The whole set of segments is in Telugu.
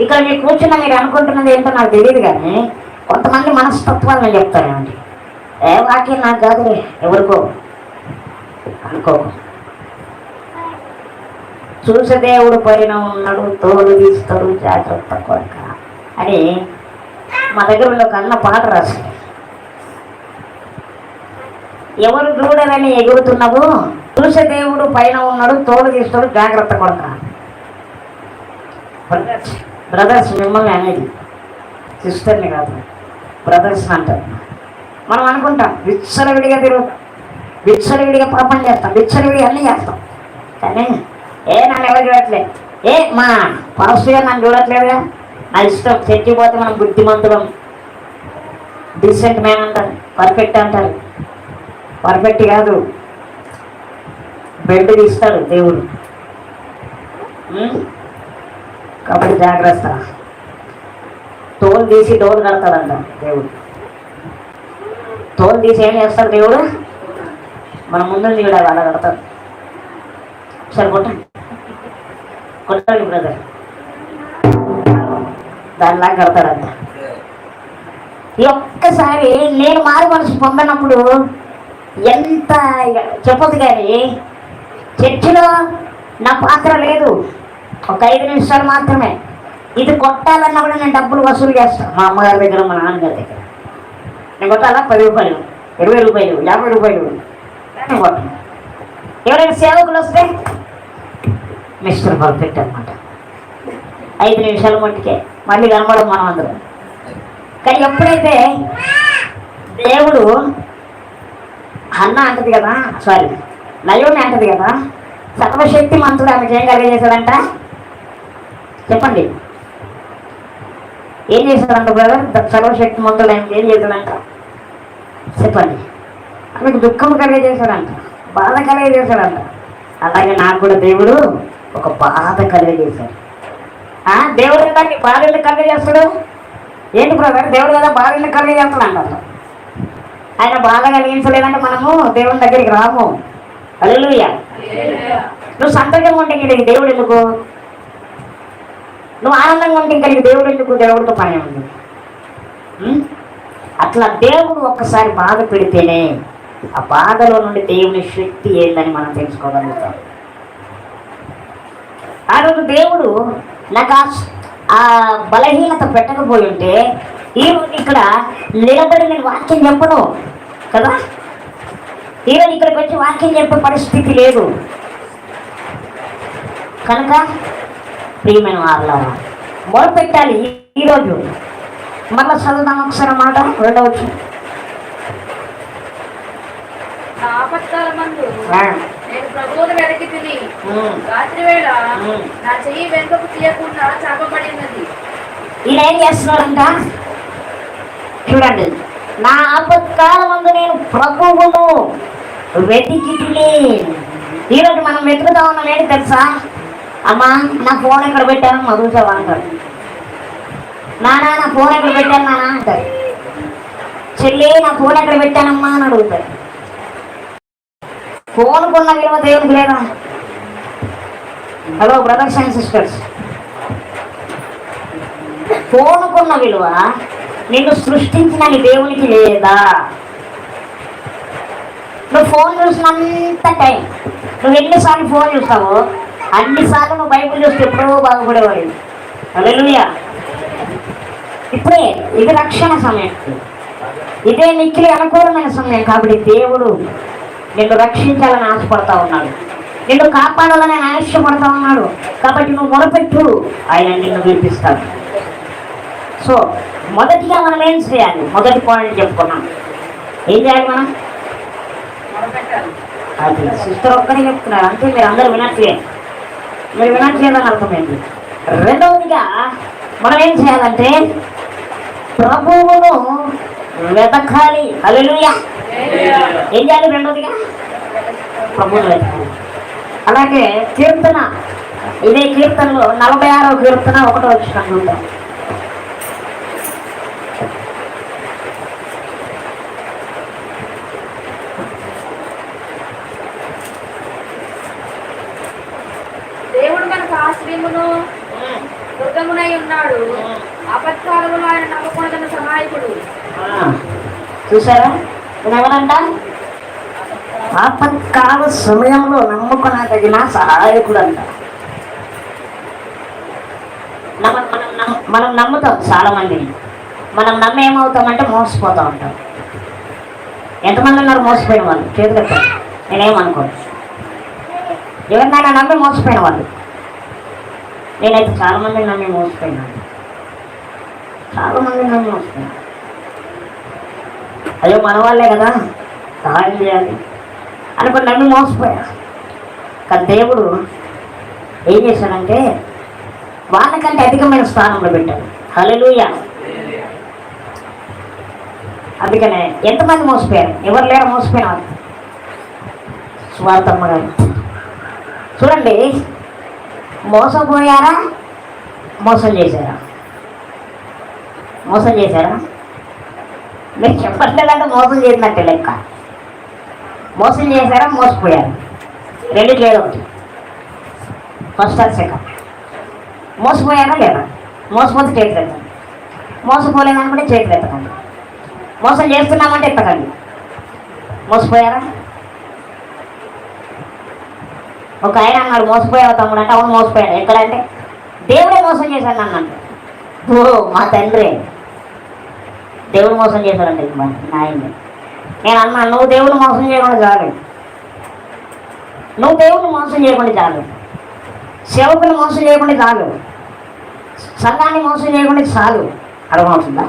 ఇక్కడ మీరు కూర్చున్న మీరు అనుకుంటున్నది ఏంటో నాకు తెలియదు కానీ కొంతమంది మనస్తత్వాలు నేను చెప్తానండి. ఏ వాక్యం నాకు కాదులే ఎవరికో. అనుకో. చూసే దేవుడు పైన ఉన్నాడు తోలు తీస్తాడు జాగ్రత్త కొడక. అని మా దగ్గర ఉన్న ఒక అన్న పాట రాసింది ఎవరు చూడరని ఎగురుతున్నావు చూసే దేవుడు పైన ఉన్నాడు తోలు తీస్తాడు జాగ్రత్త కొడక. బ్రదర్స్ బ్రదర్స్ మిమ్మల్ని అనేది సిస్టర్ని కాదు బ్రదర్స్ అంటారు. మనం అనుకుంటాం విచ్చలవిడిగా తిరుగుతాం విచ్చలవిడిగా పాపం చేస్తాం విచ్చలవిడిగా అన్నీ చేస్తాం. కానీ ఏ నన్ను ఎవరు చూడట్లేదు ఏ మా పరస్సుగా నన్ను చూడట్లేదుగా? నా ఇష్టం చర్చిపోతే మనం బుద్ధిమంతులం. డీసెంట్ మ్యాన్ అంటారు పర్ఫెక్ట్ అంటారు. పర్ఫెక్ట్ కాదు. బెల్ట్ తీస్తాడు దేవుడు. కాబట్టి జాగ్రత్త. తోలు తీసి డోర్ కడతాడంట దేవుడు. తోలు తీసి ఏం చేస్తాడు దేవుడు? మన ముందు కూడా అలా కడతాడు. సరే కొట్టండి. కొట్టండి బ్రదర్ దానిలా కడతాడంట. ఈ ఒక్కసారి నేను మారు మనసు పొందనప్పుడు ఎంత చెప్పదు కానీ చర్చిలో నా పాత్ర లేదు. ఒక ఐదు నిమిషాలు మాత్రమే. ఇది కొట్టాలన్నా కూడా నేను డబ్బులు వసూలు చేస్తాను మా అమ్మగారి దగ్గర మా నాన్నగారి దగ్గర. నేను కొట్టాలా? పది రూపాయలు ఇరవై రూపాయలు యాభై రూపాయలు. నేను కొట్టను. ఎవరైనా సేవకులు వస్తే మిస్టర్ పర్ఫెక్ట్ అనమాట ఐదు నిమిషాల మట్టుకే. మళ్ళీ కనబడం మనం అందరం. కానీ ఎప్పుడైతే దేవుడు అన్న అంటది కదా? సారీ నయోమి అంటది కదా? సర్వశక్తి మంతుడు ఆమెకి ఏం కలిగజేశాడంట. చెప్పండి. ఏం చేశాడంట బ్రదర్ సర్వశక్తి మంతుడు ఆయనకి ఏం చేశాడంట? చెప్పండి. ఆమెకు దుఃఖం కలిగజేశాడంట. బాధ కలిగజేశాడంట. అలాగే నాకు కూడా దేవుడు ఒక బాధ కలిగజేశాడు. దేవుడు కదా నీ బాధ ఎందుకు కలిగజేస్తాడు? ఏంటి బ్రదర్ దేవుడు కదా బాధ ఎందుకు కలిగజేస్తాడు అంటారు ఆయన బాధ కలిగించలేదంటే మనము దేవుని దగ్గరికి రాము. అల్లెలుయ్య నువ్వు సంతోషంగా ఉంటే ఇంక నీకు దేవుడు ఎందుకు? నువ్వు ఆనందంగా ఉంటే ఇంకా నీకు దేవుడు ఎందుకు? దేవుడితో పని ఉంది. అట్లా దేవుడు ఒక్కసారి బాధ పెడితేనే ఆ బాధలో నుండి దేవుని శక్తి ఏందని మనం తెలుసుకోగలుగుతాం. ఆ రోజు దేవుడు నాకు ఆ- ఆ బలహీనత పెట్టకపోయి ఉంటే ఈ రోజు ఇక్కడ నిలబడి నేను వాక్యం చెప్పను కదా? ఈరోజు ఇక్కడికి వచ్చి వాక్యం చెప్పే పరిస్థితి లేదు. కనుక ప్రియమైన వాళ్ళారా మొదలుపెట్టాలి ఈ- ఈరోజు మళ్ళా చదువుదాం ఒకసారి మాట రెండవచ్చు ఈయన ఏం చేస్తున్నాడంట? చూడండి. నా ఆపత్కాల ముందు నేను ప్రభువును వెతికి ఈరోజు మనం వెతుకుతా ఉన్నాం ఏంటి తెలుసా? అమ్మా నా ఫోన్ ఎక్కడ పెట్టాను మధుసావా అంటారు. నానా నా ఫోన్ ఎక్కడ పెట్టాను నానా అంటారు. చెల్లి నా ఫోన్ ఎక్కడ పెట్టానమ్మా అని అడుగుతారు. ఫోన్కున్న విలువ దేవునికి లేదా? హలో బ్రదర్స్ అండ్ సిస్టర్స్ కొన్న విలువ నిన్ను సృష్టించిన దేవునికి లేదా? నువ్వు ఫోన్ చూసినంత టైం. నువ్వు ఎన్నిసార్లు ఫోన్ చూస్తావో అన్నిసార్లు నువ్వు బైబిల్ చూస్తే ఎప్పుడో బాగుపడేవాడు అలెలుయా ఇప్పుడే ఇది రక్షణ సమయం. ఇదే నిఖిలి అనుకూలమైన సమయం కాబట్టి దేవుడు నిన్ను రక్షించాలని ఆశపడతా ఉన్నాడు. నిన్ను కాపాడాలని ఆశపడతా ఉన్నాడు. కాబట్టి నువ్వు మొరపెట్టు. ఆయన నిన్ను వినిపిస్తాడు సో మొదటిగా మనం ఏం చేయాలి? మొదటి పాయింట్ చెప్పుకున్నాం ఏం చేయాలి మనం? అది సిస్టర్ ఒక్కడే చెప్తున్నారు. అంతే మీరు అందరూ వినట్లే. మీరు వినట్లేదని అర్థమైంది. రెండవదిగా మనం ఏం చేయాలంటే ప్రభువును వెతకాలి. అలెలుయా ఏం చేయాలి రెండవదిగా? ప్రభువును వెతకాలి. అలాగే కీర్తన. ఇదే కీర్తనలో నలభై ఆరో కీర్తన ఒకటో వచ్చిన సిద్ధమునై ఉన్నాడు. ఆపత్కాలములో ఆయన నమ్మకూడదన్న సహాయకుడు. చూసారా ఎవరంట? ఆపత్కాల సమయంలో నమ్ముకునదగిన సహాయకుడు అంట నమ్మ మనం మనం నమ్ముతాం చాలా మందిని మనం నమ్మి ఏమవుతామంటే మోసపోతూ ఉంటాం ఎంతమంది ఉన్నారు మోసపోయిన వాళ్ళు? చేతులు నేనేమనుకోను. ఎవరినైనా నమ్మి మోసపోయిన వాళ్ళు. నేనైతే చాలా మంది నమ్మి మోసపోయినాను చాలా మంది నమ్మి మోసపోయినాను అయ్యో మన వాళ్ళే కదా. సహాయం చేయాలి. అనుకుని నన్ను మోసపోయా. కానీ దేవుడు ఏం చేశాడంటే వాళ్ళకంటే అధికమైన స్థానంలో పెట్టాడు. హలలుయ అందుకనే ఎంతమంది మోసపోయారు? ఎవరు లేరు మోసపోయిన వాళ్ళు? స్వార్థమ్మ గారు. చూడండి మోసపోయారా? మోసం చేశారా? మోసం చేశారా? మీరు చెప్పట్లేదంటే మోసం చేసినట్టే లెక్క. మోసం చేశారా? మోసపోయారు? రెండు లేదు ఒకటి. ఫస్ట్ ఆర్ సెకండ్ మోసపోయారా లేదా? మోసపోతే చేతులు ఎత్తండి మోసపోలేదనుకుంటే చేతులు ఎత్తకండి. మోసం చేస్తున్నామంటే ఎత్తకండి. మోసపోయారా? ఒక ఆయన అన్నాడు మోసపోయావు తమ్ముడు? అంటే అవును మోసపోయాడు ఎక్కడంటే దేవుడే మోసం చేశాడు అన్నాడు ఓ మా తండ్రి. దేవుడు మోసం చేశాడంటే నాయన్ని నేను అన్నా నువ్వు దేవుడు మోసం చేయకుండా చాలు. నువ్వు దేవుడిని మోసం చేయకుండా చాలు. సేవకుని మోసం చేయకుండా చాలు. సంఘాన్ని మోసం చేయకుండా చాలు. అర్థమవుతుందా?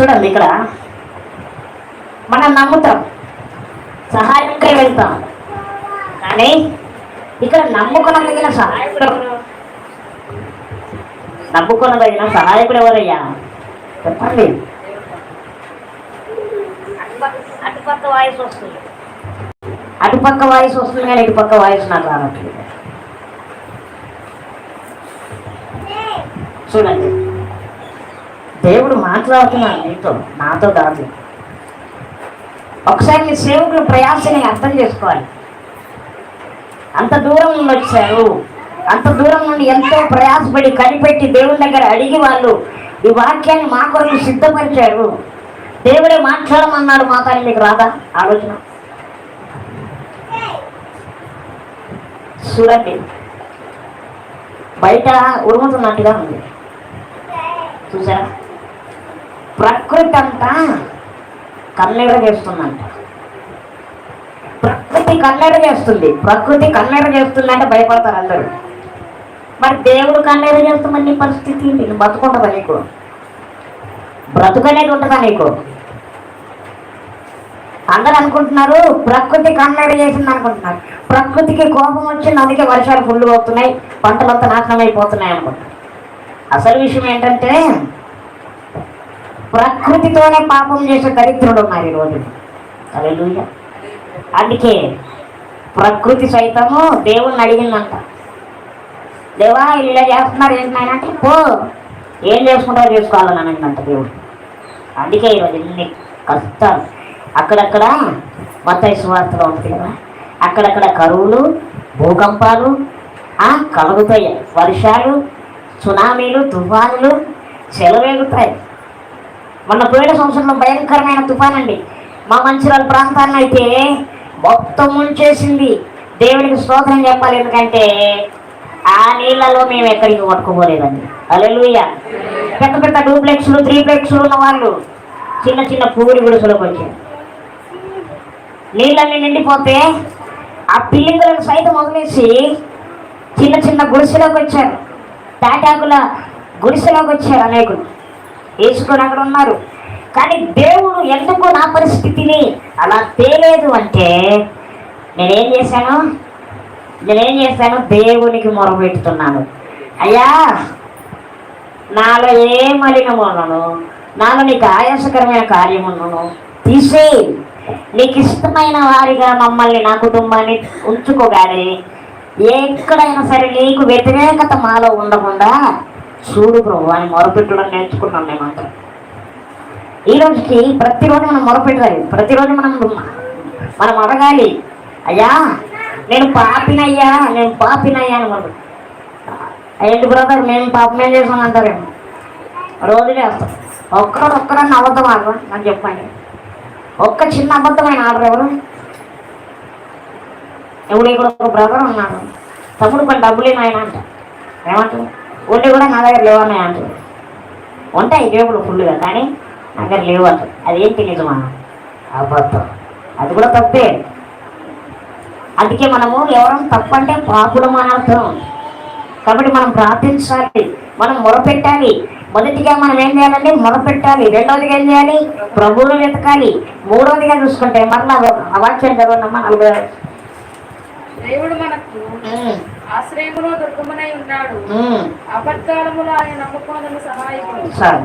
చూడండి ఇక్కడ. మనం నమ్ముతాం. సహాయంకై వెళ్తాం. కానీ ఇక్కడ నమ్ముకునదగిన సహాయకుడు నమ్ముకునదగిన సహాయకుడు ఎవరయ్యా? చెప్పండి. అటుపక్క- వాయిస్ వస్తుంది. అటుపక్క వాయిస్ వస్తుంది కానీ ఇటుపక్క వాయిస్ నాకు రావట్లేదు చూడండి. దేవుడు మాట్లాడుతున్నాడు నీతో నాతో కాదు. ఒకసారి మీ సేవకుల ప్రయాసని అర్థం చేసుకోవాలి. అంత దూరం నుండి వచ్చారు. అంత దూరం నుండి ఎంతో ప్రయాసపడి కనిపెట్టి దేవుని దగ్గర అడిగి వాళ్ళు ఈ వాక్యాన్ని మా కొరకు సిద్ధపరిచారు. దేవుడే మాట్లాడమన్నాడు మా తల్లి మీకు రాదా? ఆలోచన. చూడండి. బయట ఉరుముతున్నట్టుగా ఉంది. చూసారా? ప్రకృతి అంతా కన్నీడ చేస్తుందంట ప్రకృతి కన్నెర చేస్తుంది ప్రకృతి కన్నెర చేస్తుంది అంటే భయపడతారు అందరూ. మరి దేవుడు కన్నెర చేస్తామని నీ పరిస్థితి నేను బతుకుంటుందా నీకు? బ్రతుకనేది ఉంటుందా నీకు? అందరూ అనుకుంటున్నారు ప్రకృతి కన్నడ చేసింది అనుకుంటున్నారు. ప్రకృతికి కోపం వచ్చింది అందుకే వర్షాలు ఫుల్ అవుతున్నాయి పంటలంతా నాశనం అయిపోతున్నాయి అనుకుంటున్నారు. అసలు విషయం ఏంటంటే ప్రకృతితోనే పాపం చేసే దరిద్రుడు ఉన్నారు ఈరోజు. హల్లెలూయా. అందుకే ప్రకృతి సైతము దేవుణ్ణి అడిగిందంట. దేవా ఇలా చేస్తున్నారు ఏంటన్నాయన అంటే పో ఏం చేసుకుంటారో చేసుకోవాలని అనిందంట దేవుడు. అందుకే ఈరోజు ఇన్ని కష్టాలు. అక్కడక్కడ మత సువార్తలో ఉంటుంది కదా అక్కడక్కడ కరువులు భూకంపాలు కలుగుతాయి. వర్షాలు సునామీలు తుఫానులు చెలవేగుతాయి మొన్న పోయిన సంవత్సరంలో భయంకరమైన తుఫాన్ అండి మా మంచిర్యాల ప్రాంతాన్ని అయితే మొత్తం ముంచేసింది. దేవునికి స్తోత్రం చెప్పాలి ఎందుకంటే ఆ నీళ్ళలో మేము ఎక్కడికి పట్టుకోలేదండి అలెలుయ్య పెద్ద పెద్ద డూప్లెక్స్లు త్రీప్లెక్స్లు ఉన్న వాళ్ళు చిన్న చిన్న పూరి గుడిసెలకు వచ్చారు. నీళ్ళన్నీ నిండిపోతే ఆ పిల్లింగులను సైతం వదిలేసి చిన్న చిన్న గుడిసెలోకి వచ్చారు. తాటాకుల గుడిసెలోకి వచ్చారు అనేకులు. వేసుకొని అక్కడ ఉన్నారు. కానీ దేవుడు ఎందుకు నా పరిస్థితిని అలా తేలేదు అంటే నేనేం చేశాను? నేనేం చేశాను? దేవునికి మొరపెట్టుతున్నాను అయ్యా నాలో ఏ మలినమున్నను నాలో నీకు ఆయాసకరమైన కార్యమున్నను తీసేయి నీకు ఇష్టమైన వారిగా మమ్మల్ని నా కుటుంబాన్ని ఉంచుకోగానే ఎక్కడైనా సరే నీకు వ్యతిరేకత మాలో ఉండకుండా చూడు ప్రభు అని మొరపెట్టడం నేర్చుకున్నాం మేమంతా ఈ రోజుకి ప్రతిరోజు మనం మొరపెట్టాలి. ప్రతిరోజు మనం మనం అడగాలి. అయ్యా నేను పాపినయ్యా నేను పాపినయ్యా అని ఏంటి బ్రదర్ మేము పాపం ఏం చేసాం అంటారేమో. రోజు చేస్తాం ఒక్కరు ఒక్కరన్నా అబద్ధం ఆడరు నాకు చెప్పండి. ఒక్క చిన్న అబద్ధమైన ఆడరు ఎవరు? ఎవడు ఇక్కడ ఒక బ్రదర్ ఉన్నాడు. తమ్ముడు కొన్ని డబ్బులు ఆయన అంట. ఏమంటారు ఉండి కూడా నా దగ్గర లేవన్నాయి అంటారు ఉంటాయి జేబులు ఫుల్గా కానీ దగ్గర లేవు అంటారు అదేంటి నిజమా అబద్ధం. అది కూడా తప్పే. అందుకే మనము ఎవరం తప్పంటే పాపులం అని అర్థం. కాబట్టి మనం ప్రార్థించాలి. మనం మొరపెట్టాలి. మొదటిగా మనం ఏం చేయాలంటే మొరపెట్టాలి. రెండవదిగా ఏం చేయాలి? ప్రభువును వెతకాలి. మూడవదిగా చూసుకుంటే మరలా ఆ వాక్యం చదవనమ్మా నలభై దేవుడు మనకు ఆశ్రయములో దుర్గమునై ఉన్నాడు. అపత్కాలములో ఆయన నమ్ముకోదన్న సహాయకుడు సరే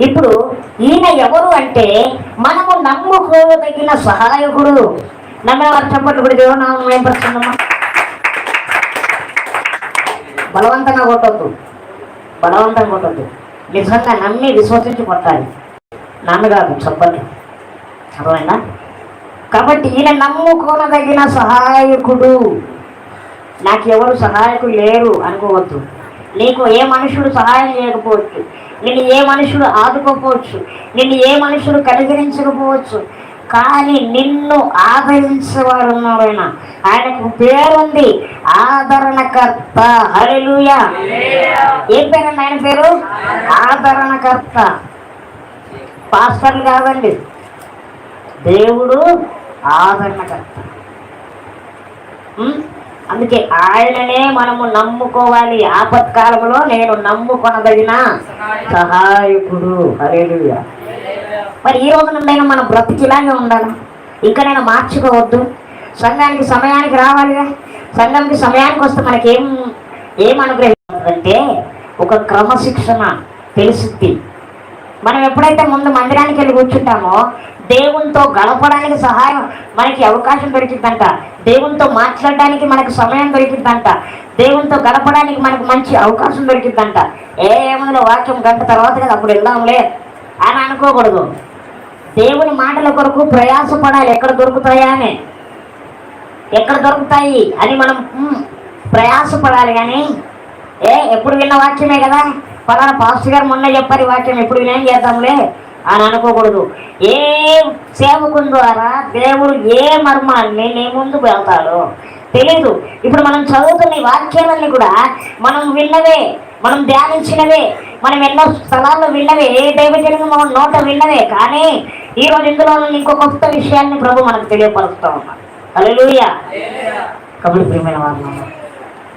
ఇప్పుడు ఈయన ఎవరు అంటే మనము నమ్ముకోదగిన సహాయకుడు. నమ్మేవారు చెప్పట్లు కూడా దేవునామం ఏం పడుతుందమ్మా బలవంతంగా కొట్టద్దు. బలవంతంగా కొట్టద్దు. నిజంగా నమ్మి విశ్వసించి కొట్టాలి. నమ్మగాదు చెప్పండి. అర్థమైందా? కాబట్టి ఈయన నమ్ముకోనదగిన సహాయకుడు. నాకు ఎవరు సహాయకులు లేరు అనుకోవద్దు. నీకు ఏ మనుషుడు సహాయం చేయకపోవచ్చు. నిన్ను ఏ మనుషుడు ఆదుకోకపోవచ్చు నిన్ను ఏ మనుషుడు కనికరించకపోవచ్చు? కానీ నిన్ను ఆదరించేవాడు ఉన్నాడు ఆయన ఆయనకు పేరుంది ఆదరణకర్త. హల్లెలూయా. ఏం పేరండి ఆయన పేరు? ఆదరణకర్త. పాస్టర్లు కాదండి. దేవుడు ఆదరణకర్త? అందుకే ఆయననే మనము నమ్ముకోవాలి. ఆపత్కాలంలో నేను నమ్ముకొనదగిన సహాయకుడు. అరేడుగా మరి ఈ రోజు నుండైనా మన బ్రతికి ఇలాగే ఉండాలి? ఇక్కడైనా మార్చుకోవద్దు. సంఘానికి సమయానికి రావాలిగా. సంఘానికి సమయానికి వస్తే మనకేం ఏం అనుగ్రహిస్తుందంటే ఒక క్రమశిక్షణ తెలుస్తుంది మనం ఎప్పుడైతే ముందు మందిరానికి వెళ్ళి కూర్చుంటామో దేవునితో గడపడానికి సహాయం మనకి అవకాశం దొరికిందంట. దేవునితో మాట్లాడడానికి మనకు సమయం దొరికిందంట. దేవునితో గడపడానికి మనకు మంచి అవకాశం దొరికిందంట. ఏ ఏముందో వాక్యం గంట తర్వాత కదా అప్పుడు వెళ్దాంలే అని అనుకోకూడదు. దేవుని మాటల కొరకు ప్రయాసపడాలి. ఎక్కడ దొరుకుతాయా అని. ఎక్కడ దొరుకుతాయి అని మనం ప్రయాసపడాలి కానీ ఏ ఎప్పుడు విన్న వాక్యమే కదా. పలానా పాస్టర్ గారు మొన్న చెప్పారు వాక్యం ఎప్పుడు వినేం చేద్దాంలే. అని అనుకోకూడదు. ఏ సేవకుని ద్వారా దేవుడు ఏ మర్మాన్ని నీ ముందు వెళ్తాడు తెలీదు. ఇప్పుడు మనం చదువుతున్న ఈ వాక్యాలన్నీ కూడా మనం విన్నవే మనం ధ్యానించినవే మనం ఎన్నో స్థలాల్లో విన్నవే ఏ దైవజనం మనం నోట విన్నవే కానీ ఈ రోజు ఇందులో ఇంకో కొత్త విషయాన్ని ప్రభు మనకు తెలియపరుస్తూ ఉన్నాడు. హల్లెలూయా. కాబట్టి ప్రియమైన వారు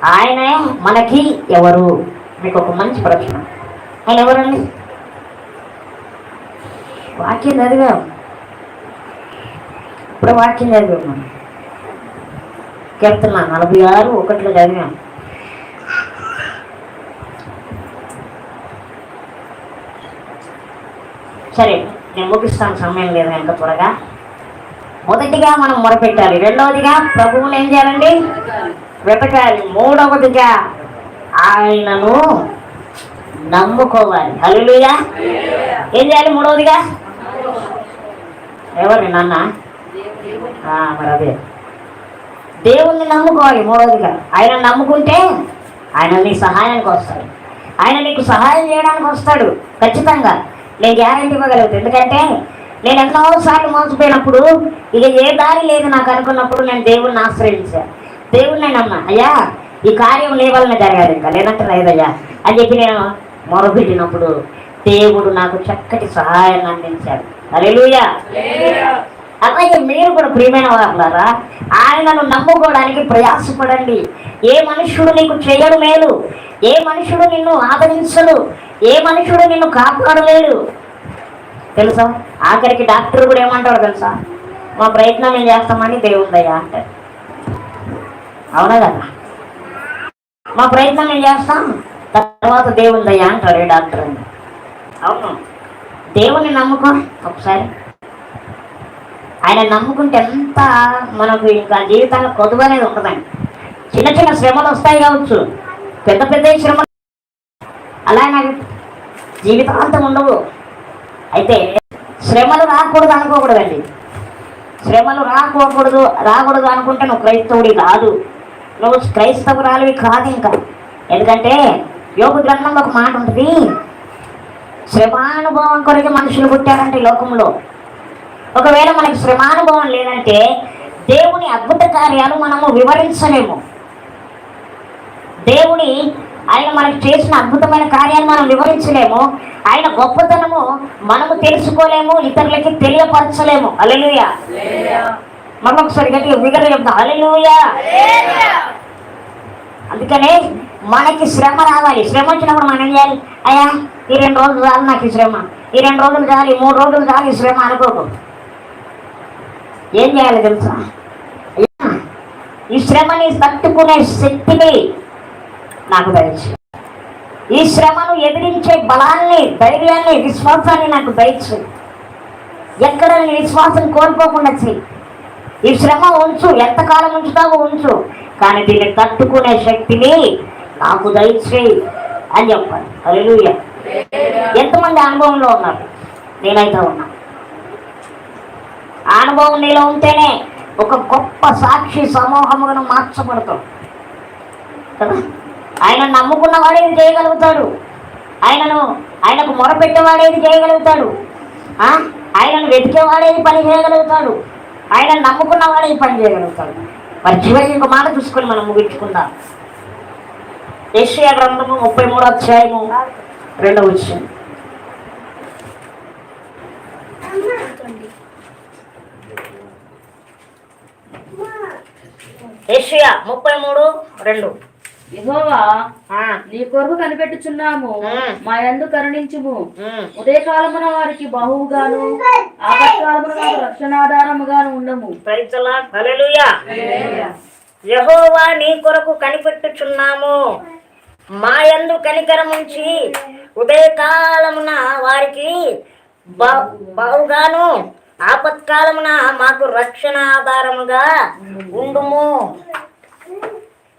ఆయన మనకి ఎవరు? మీకు ఒక మంచి ప్రశ్న. ఆయన ఎవరండి? వాక్యం చదివాం ఇప్పుడు వాక్యం చదివాం మనం కీర్తన నలభై ఆరు ఒకటిలో చదివాం సరే నేను ముగిస్తాను సమయం లేదు ఎంత త్వరగా. మొదటిగా మనం మొరపెట్టాలి. రెండవదిగా ప్రభువుని ఏం చేయాలండి? వెతకాలి. మూడవదిగా ఆయనను నమ్ముకోవాలి. హల్లెలూయా. ఏం చేయాలి? మూడవదిగా? ఎవరిని నాన్న? మరి అదే. దేవుణ్ణి నమ్ముకోవాలి మూడోదిగా. ఆయన నమ్ముకుంటే ఆయన నీ సహాయానికి వస్తాడు. ఆయన నీకు సహాయం చేయడానికి వస్తాడు ఖచ్చితంగా. నేను గ్యారంటీ ఇవ్వగలుగుతాను ఎందుకంటే నేను ఎన్నోసార్లు మోసపోయినప్పుడు ఇక ఏ దారి లేదు నాకు అనుకున్నప్పుడు నేను దేవుణ్ణి ఆశ్రయించాను దేవుణ్ణి నమ్మా. అయ్యా ఈ కార్యం నీ వలన జరగాలి ఇంకా. లేదంటే లేదయ్యా అని చెప్పి నేను మొరపెట్టినప్పుడు దేవుడు నాకు చక్కటి సహాయాన్ని అందించాడు. అలెలుయా అలాగే మీరు కూడా ప్రియమైన వాళ్ళారా ఆయనను నమ్ముకోవడానికి ప్రయాసపడండి. ఏ మనుష్యుడు నీకు చేయడు మేలు. ఏ మనుషుడు నిన్ను ఆదరించడు. ఏ మనుషుడు నిన్ను కాపాడలేడు. తెలుసా? ఆఖరికి డాక్టర్ కూడా ఏమంటాడు తెలుసా? మా ప్రయత్నం మేము చేస్తామని దేవుందయ్యా అంటారు అవునా కదా? మా ప్రయత్నం మేము చేస్తాం? తర్వాత దేవుందయ్యా అంటాడు ఈ డాక్టర్ అని. అవును. దేవుని నమ్ముకో. ఒకసారి. ఆయన నమ్ముకుంటే ఎంత మనకు ఇంకా జీవితంలో కొదువు అనేది ఉంటుందండి చిన్న చిన్న శ్రమలు వస్తాయి కావచ్చు. పెద్ద పెద్ద శ్రమలు. అలా నాకు జీవితాంతం ఉండవు. అయితే శ్రమలు రాకూడదు అనుకోకూడదండి. శ్రమలు రాకూడదు రాకూడదు అనుకుంటే నువ్వు క్రైస్తవుడి కాదు. నువ్వు క్రైస్తవురాలివి కాదు ఇంకా. ఎందుకంటే యోగ గ్రంథంలో ఒక మాట ఉంటుంది. శ్రమానుభవం కొరకు మనుషులు పుట్టారంటే లోకంలో. ఒకవేళ మనకి శ్రమానుభవం లేదంటే దేవుని అద్భుత కార్యాలు మనము వివరించలేము. దేవుని ఆయన మనకు చేసిన అద్భుతమైన కార్యాలు మనం వివరించలేము. ఆయన గొప్పతనము మనము తెలుసుకోలేము ఇతరులకి తెలియపరచలేము. అలెలుయ మనం ఒకసారి గట్టిగా విగర చెప్తాం అలెలుయ అందుకనే మనకి శ్రమ రావాలి. శ్రమ వచ్చినప్పుడు మనం ఏం చేయాలి? అయ్యా ఈ రెండు రోజులు చాలు నాకు ఈ శ్రమ. ఈ రెండు రోజులు చాలు ఈ మూడు రోజులు చాలు ఈ శ్రమ అనుకోకు. ఏం చేయాలి తెలుసా? అయ్యా, ఈ శ్రమని తట్టుకునే శక్తిని నాకు దయచు ఈ శ్రమను ఎదిరించే బలాన్ని ధైర్యాన్ని విశ్వాసాన్ని నాకు దయచు ఎక్కడ నీ విశ్వాసం కోల్పోకుండా చెయ్యి. ఈ శ్రమ ఉంచు ఎంతకాలం ఉంచుతావో ఉంచు. కానీ దీన్ని తట్టుకునే శక్తిని నాకు దయచేయి అని చెప్పాలి. హల్లెలూయా. ఎంతమంది అనుభవంలో ఉన్నారు? నేనైతే ఉన్నా. అనుభవం నీలో ఉంటేనే ఒక గొప్ప సాక్షి సమూహములను మార్చబడతాం కదా? ఆయన నమ్ముకున్న వాడేది చేయగలుగుతాడు? ఆయనను ఆయనకు మొరపెట్టేవాడేది చేయగలుగుతాడు? ఆ? ఆయనను వెతికేవాడేది పని చేయగలుగుతాడు? ఆయన నమ్ముకున్న వాడేది పని చేయగలుగుతాడు? మరి చివరికి ఇంకో మాట చూసుకొని మనం ముగించుకుందాం. ఏషియా గ్రంథము ముప్పై మూడు అధ్యాయము రెండవ విషయం ఏషియా ముప్పై మూడు రెండు. యెహోవా నీ కొరకు కనిపెట్టుచున్నాము. మా యందు కరుణించుము. ఉదయకాలమున వారికి బహువుగాను ఆపత్కాలమున రక్షణాధారముగాను ఉండము. యెహోవా నీ కొరకు కనిపెట్టుచున్నాము. మా యందు కనికరముంచి ఉదయకాలమున వారికి బహుగాను ఆపత్కాలమున మాకు రక్షణ ఆధారముగా ఉండుము.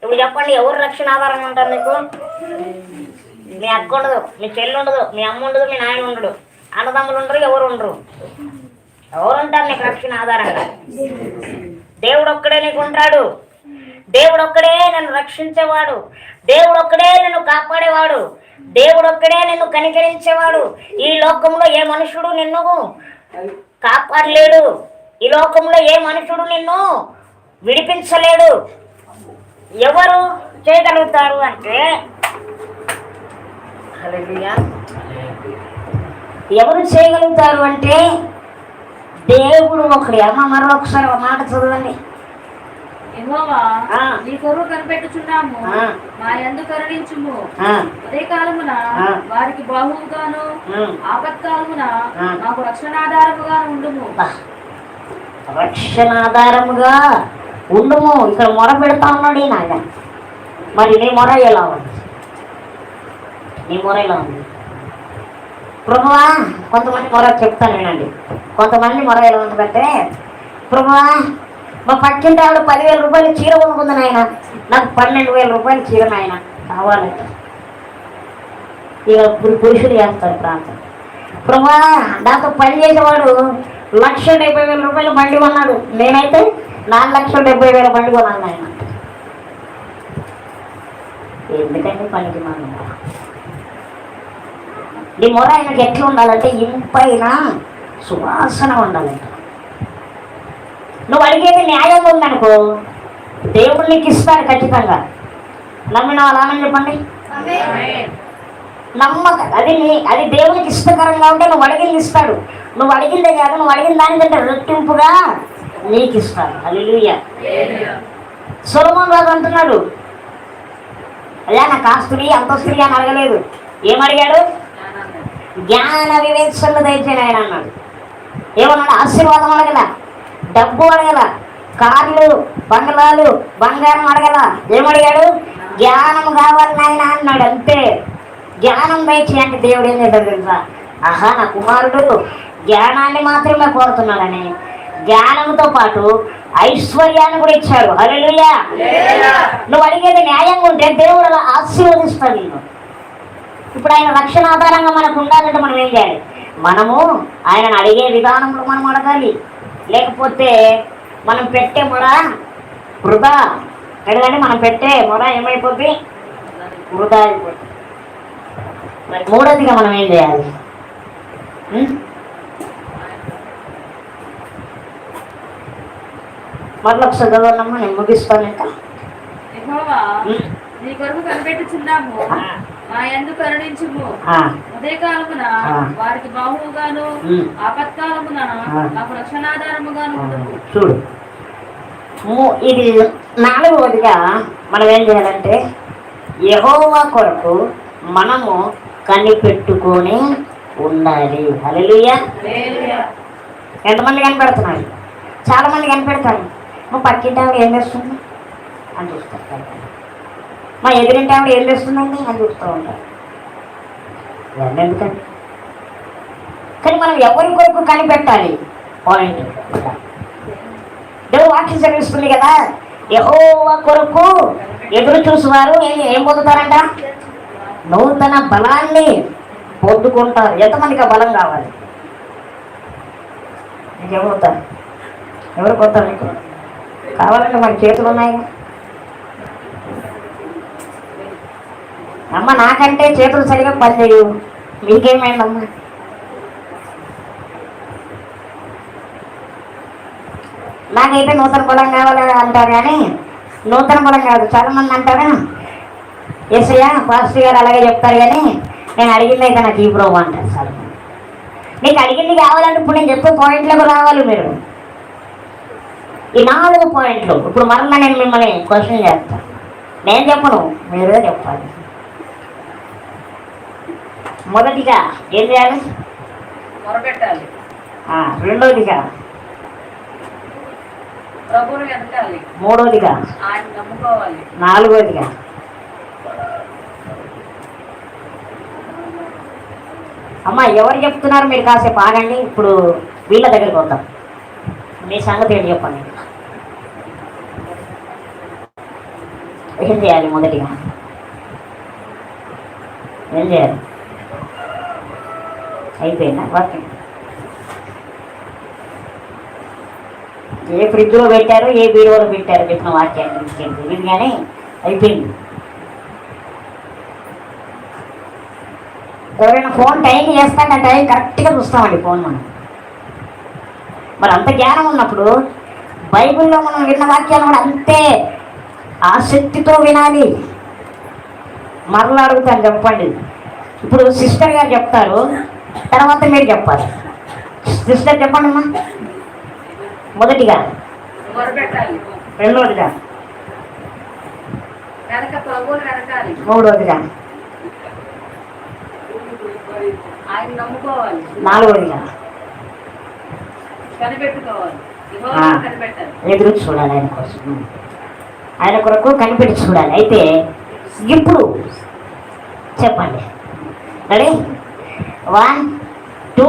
ఇప్పుడు చెప్పండి ఎవరు రక్షణ ఆధారం ఉంటారు నీకు? మీ అక్క ఉండదు మీ చెల్లి ఉండదు మీ అమ్మ ఉండదు మీ నాయన ఉండడు. అన్నదమ్ములు ఉండరు ఎవరు ఉండరు. ఎవరు ఉంటారు నీకు రక్షణ ఆధారంగా దేవుడు ఒక్కడే నీకు ఉంటాడు. దేవుడు ఒక్కడే నన్ను రక్షించేవాడు. దేవుడు ఒక్కడే నన్ను కాపాడేవాడు. దేవుడు ఒక్కడే నిన్ను కనికరించేవాడు. ఈ లోకంలో ఏ మనుషుడు నిన్ను కాపాడలేడు. ఈ లోకంలో ఏ మనుషుడు నిన్ను విడిపించలేడు. ఎవరు చేయగలుగుతారు అంటే ఎవరు చేయగలుగుతారు అంటే దేవుడు ఒకడు. అమ్మ మరొకసారి ఒక మాట చదవండి. నీ కొరకు కనిపెట్టుచున్నాము. మా యందు కరుణించుము ఉదయకాలమున ఆ. వారికి బహువుగాను. ఆపత్కాలమున ఆ. నాకు రక్షణాధారముగాను ఉండుము బా. రక్షణ ఆధారముగా ఉండుము ఇక్కడ మొర పెడతా ఉన్నాడు ఈయన ఆయన మరి నీ మొర ఎలా ఉంది నీ మొర ఎలా ఉంది ప్రభువా కొంతమంది మొర చెప్తాను వినండి కొంతమంది మొర ఎలా ఉంటుందంటే ప్రభువా మా పక్కింటి ఆవిడ పదివేల రూపాయలు చీర కొనుక్కుంది నాయన. నాకు పన్నెండు వేల రూపాయలు చీర నాయన. కావాలంట ఇక పురు- పురుషుడు చేస్తారు ప్రాంతం. ప్రభా నాతో పని చేసేవాడు లక్ష డెబ్బై వేల రూపాయలు బండి కొన్నాడు. నేనైతే నాలుగు లక్షల డెబ్బై వేల బండి కొన్నాను ఆయన ఎందుకంటే పనికి మనం నీ మొర ఆయనకి ఎట్లా ఉండాలంటే ఇంపైన సువాసన ఉండాలంట. నువ్వు అడిగేది న్యాయంగా ఉందనుకో దేవుడు నీకు ఇస్తాడు ఖచ్చితంగా. నమ్మిన వాళ్ళని చెప్పండి. నమ్మక అది నీ అది దేవునికి ఇష్టకరంగా ఉంటే నువ్వు అడిగింది ఇస్తాడు. నువ్వు అడిగిందే కాదు నువ్వు అడిగిన దానికంటే రెట్టింపుగా నీకు ఇస్తాడు. అల్లుయ్య సులభం రాజు అంటున్నాడు. అయ్యా నాకు ఆస్తులు అంతస్తులు అని అడగలేదు. ఏమడిగాడు? జ్ఞాన వివేచనలు దయచేయని ఆయన అన్నాడు. ఏమన్నాడు? ఆశీర్వాదం అడగల? డబ్బు అడగల కార్లు బంగ్లాలు బంగారం అడగల. ఏమడిగాడు? జ్ఞానం కావాలి నాయన అన్నాడు అంతే. జ్ఞానం దయచేయండి దేవుడు ఏం చేశాడు తెలుసా? ఆహా నా కుమారుడు జ్ఞానాన్ని మాత్రమే కోరుతున్నాడని. జ్ఞానంతో పాటు ఐశ్వర్యాన్ని కూడా ఇచ్చాడు. హల్లెలూయా. నువ్వు అడిగేది న్యాయంగా ఉంటే దేవుడు అలా ఆశీర్వదిస్తాడు నేను ఇప్పుడు ఆయన రక్షణ ఆధారంగా మనకు ఉండాలంటే మనం ఏం చేయాలి? మనము ఆయనను అడిగే విధానంలో మనం అడగాలి. లేకపోతే మనం పెట్టే మొర వృధా. ఎందుకంటే మనం పెట్టే మొర ఏమైపోద్ది? వృధా అయిపోతుంది మరి మూడోదిగా మనం ఏం చేయాలి? ఒకసారి చదవనమ్మా నేను ముగిస్తాను ఇంకా. యెహోవా ఉం. నీ కొరకు కనిపెట్టుచున్నాము కరుణించుము. ఉదయకాలమున. వారికి బాహువుగాను. ఆపత్కాలమున. నాకు రక్షణాధారముగాను చూడు. ఇది నాలుగవదిగా మనం ఏం చేయాలంటే యహోవా కొరకు మనము కనిపెట్టుకొని ఉండాలి. హల్లెలూయా. ఎంతమంది కనిపెడుతున్నారు? చాలా మంది కనిపెడతారు. మా పక్కింటి ఆవిడ ఏం చేస్తుంది? అని చూస్తారు మా ఎదురింటి ఆవిడ ఏం చేస్తుందండి? అని చూస్తూ ఉంటారు. ఇవన్నీ ఎందుకండి? కానీ మనం ఎవరి కొరకు కనిపెట్టాలి? పాయింట్ దేవుడు వాక్యం చదివిస్తుంది కదా. యెహోవా కొరకు ఎదురు చూసేవారు ఏం ఏం పొందుతారంట? నూతన బలాన్ని పొందుకుంటారు. ఎంతమందికి ఆ బలం కావాలి? మీకు ఎవరు కొత్తారు మీకు కావాలంటే మన చేతులు ఉన్నాయి? అమ్మ నాకంటే చేతులు సరిగా పనిచేయవు మీకేమైందమ్మా? నాకైతే నూతన పొలం కావాలి అంటారు కానీ నూతన పొలం కాదు. చాలా మంది అంటారా? ఎస్ఐయా పాస్టర్ గారు అలాగే చెప్తారు కానీ నేను అడిగింది అయితే నాకు ఈ ప్రభు అంటారు చాలా మీకు నీకు అడిగింది కావాలంటే ఇప్పుడు నేను చెప్పే పాయింట్లకు రావాలి మీరు. ఈ నాలుగు పాయింట్లు. ఇప్పుడు మరలా నేను మిమ్మల్ని క్వశ్చన్ చేస్తాను నేను చెప్పను మీరే చెప్పాలి. మొదటిగా ఏం చేయాలి? మొరపెట్టాలి. రెండోదిగా. ప్రభువును వెతకాలి. మూడోదిగా. ఆయన నమ్ముకోవాలి. నాలుగోదిగా. అమ్మ ఎవరు చెప్తున్నారు మీరు కాసేపు ఆగండి ఇప్పుడు వీళ్ళ దగ్గరికి వద్దాం. మీ సంగతి ఏంటి చెప్పండి. ఏం చేయాలి మొదటిగా? ఏం చేయాలి? అయిపోయిందా. ఓకే. ఏ ఫ్రిడ్జ్లో పెట్టారు ఏ బీరువాలో పెట్టారు చెప్పిన వాక్యాన్ని గురించి తెలియదు కానీ అయిపోయింది. ఎవరైనా ఫోన్ టైం చేస్తాక టైం కరెక్ట్గా చూస్తామండి ఫోన్ మనం. మరి అంత జ్ఞానం ఉన్నప్పుడు బైబిల్లో మనం విన్న వాక్యాలు కూడా అంతే ఆసక్తితో వినాలి. మరలా అడుగుతాను చెప్పండి. ఇప్పుడు సిస్టర్ గారు చెప్తారు తర్వాత మీరు చెప్పాలి. సిస్టర్ చెప్పండి అమ్మా. మొదటిగా. రెండవదిగా మూడవదిగా ఎదురు చూడాలి ఆయన కోసం. ఆయన కొరకు కనిపెట్టి చూడాలి. అయితే ఇప్పుడు చెప్పండి. Ready one two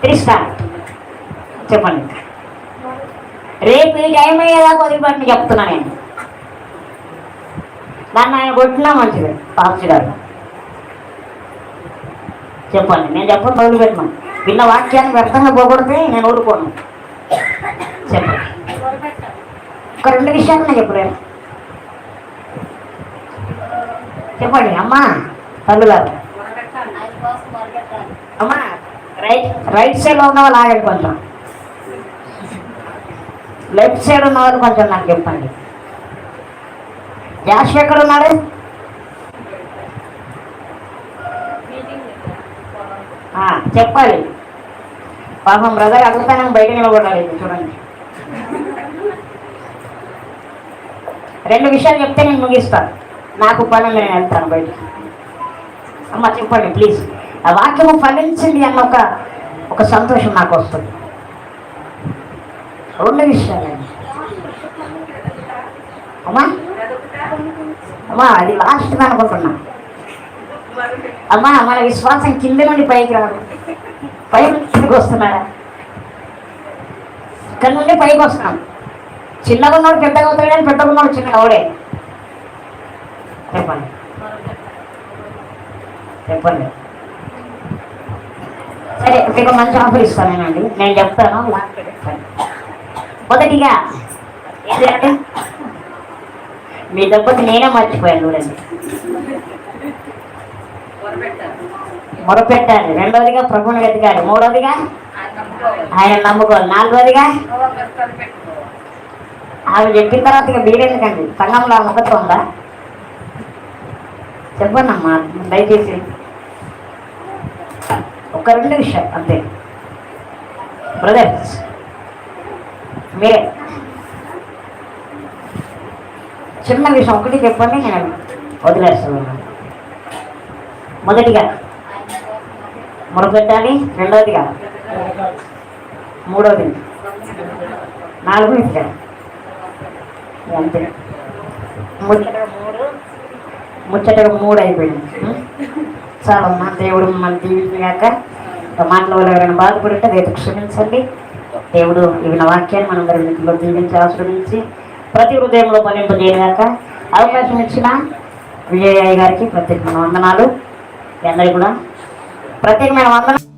three start చెప్పండి. రేపు ఈ టైం అయ్యేదాకా వదిలిపెట్టి చెప్తున్నా నేను. దాన్ని ఆయన కొట్టినా మంచిది పాపసి గారు చెప్పండి నేను చెప్పను వదిలిపెట్టమని విన్న వాక్యాన్ని వ్యర్థంగా పోగొడితే నేను ఊరుకోను. చెప్పండి. ఒక రెండు విషయాలు నేను చెప్పలేను. చెప్పండి అమ్మా తల్లు గారు మొరపెట్టాలి అమ్మా రైట్ రైట్ సైడ్లో ఉన్న వాళ్ళు ఆగండి కొంచెం. లెఫ్ట్ సైడ్ ఉన్న వాళ్ళు కొంచెం నాకు చెప్పండి. యాష్ ఎక్కడ ఉన్నాడు? చెప్పాలి. పాపం బ్రదర్ అడుగుతాను బయట నిలబడాలి చూడండి. రెండు విషయాలు చెప్తే నేను ముగిస్తాను నాకు పని నేను వెళ్తాను బయటికి. అమ్మ చెప్పండి ప్లీజ్ ఆ వాక్యము ఫలించింది అన్న ఒక ఒక సంతోషం నాకు వస్తుంది. రెండు విషయాలండి అమ్మా? అమ్మా అది లాస్ట్ అనుకుంటున్నా. అమ్మా మన విశ్వాసం కింద నుండి పైకి రాదు. పై కిందకి వస్తున్నాడా? ఇక్కడ నుండి పైకి వస్తున్నాం. చిన్నగా ఉన్నాడు పెద్దగా అవుతాడు కానీ పెద్దగా ఉన్నాడు చిన్నగా అవడే. చెప్పండి. చెప్పండి. సరే మీకు మంచి ఆఫర్ ఇస్తానేనండి. నేను చెప్తాను మొదటిగా ఏంటంటే మీ దెబ్బకి నేనే మర్చిపోయాను చూడండి. మొరపెట్టాలి. రెండవదిగా ప్రభుని వెతికాడు మూడవదిగా ఆయన నమ్ముకోవాలి. నాలుగవదిగా యెహోవా ఆమె చెప్పిన తర్వాత ఇక మీరెందుకండి? సంఘంలో ఆ ముఖత్వం ఉందా? చెప్పండి అమ్మా దయచేసి. ఒక రెండు విషయం అంతే. బ్రదర్స్ మీరే. చిన్న విషయం ఒకటి చెప్పండి నేను వదిలేస్తున్నాను మొదటిగా మురగట్టాలి రెండవదిగా మూడవది నాలుగు ఇంకా అంతే. ముచ్చట మూడు ముచ్చట మూడు అయిపోయింది. ఉం? దేవుడు మమ్మల్ని దీవించాక మాటల వల్ల ఎవరైనా బాధపడితే రేపు క్షమించండి. దేవుడు ఇవిన వాక్యాన్ని మనందరం ఇంట్లో దీవించి ఆశ్రమించి ప్రతి హృదయంలో పనింపజేయగాక అవకాశం ఇచ్చిన విజయయ్య గారికి ప్రత్యేకమైన వందనాలు. అందరికీ కూడా ప్రత్యేకమైన వందనాలు.